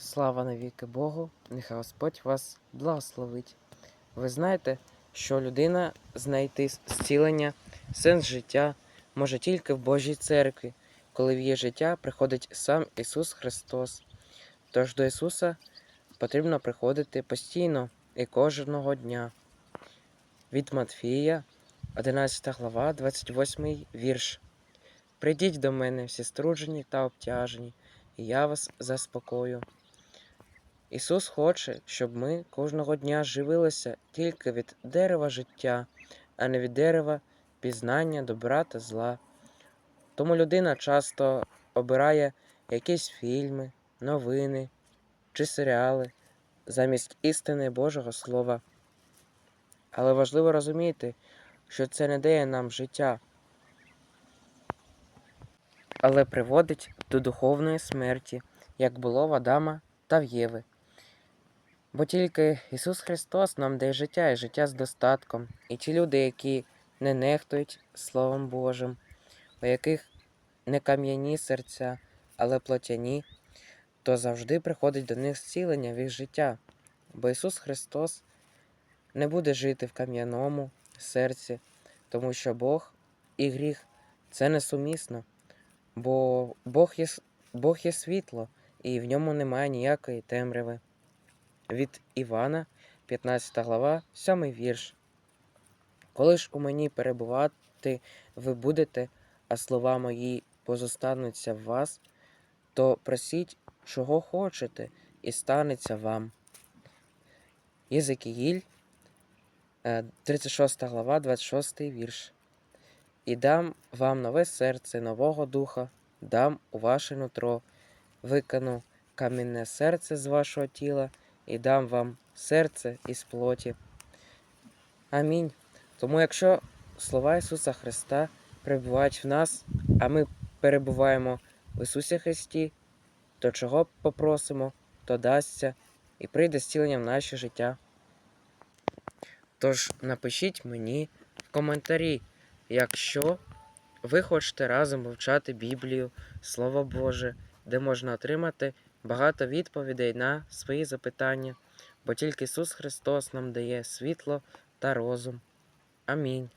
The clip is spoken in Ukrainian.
Слава навіки Богу, нехай Господь вас благословить. Ви знаєте, що людина знайти зцілення, сенс життя може тільки в Божій церкві, коли в її життя приходить сам Ісус Христос. Тож до Ісуса потрібно приходити постійно і кожного дня. Від Матфія, 11 глава, 28 вірш. Прийдіть до мене всі струджені та обтяжені, і я вас заспокою. Ісус хоче, щоб ми кожного дня живилися тільки від дерева життя, а не від дерева пізнання добра та зла. Тому людина часто обирає якісь фільми, новини чи серіали замість істини Божого Слова. Але важливо розуміти, що це не дає нам життя, але приводить до духовної смерті, як було в Адама та в Єви. Бо тільки Ісус Христос нам дає життя і життя з достатком. І ті люди, які не нехтують Словом Божим, у яких не кам'яні серця, але плотяні, то завжди приходить до них зцілення в їх життя. Бо Ісус Христос не буде жити в кам'яному серці, тому що Бог і гріх це несумісно. Бо Бог є, Бог є світло, і в ньому немає ніякої темряви. Від Івана, 15 глава, 7 вірш. Коли ж у мені перебувати ви будете, а слова мої позостануться в вас, то просіть, чого хочете, і станеться вам. Єзекіїль, е, 36 глава, 26 вірш. І дам вам нове серце, нового духа, дам у ваше нутро, викину камінне серце з вашого тіла і дам вам серце із плоті. Амінь. Тому якщо слова Ісуса Христа перебувають в нас, а ми перебуваємо в Ісусі Христі, то чого попросимо, то дасться і прийде зцілення в наше життя. Тож напишіть мені в коментарі, якщо ви хочете разом вивчати Біблію, Слово Боже, де можна отримати багато відповідей на свої запитання, бо тільки Ісус Христос нам дає світло та розум. Амінь.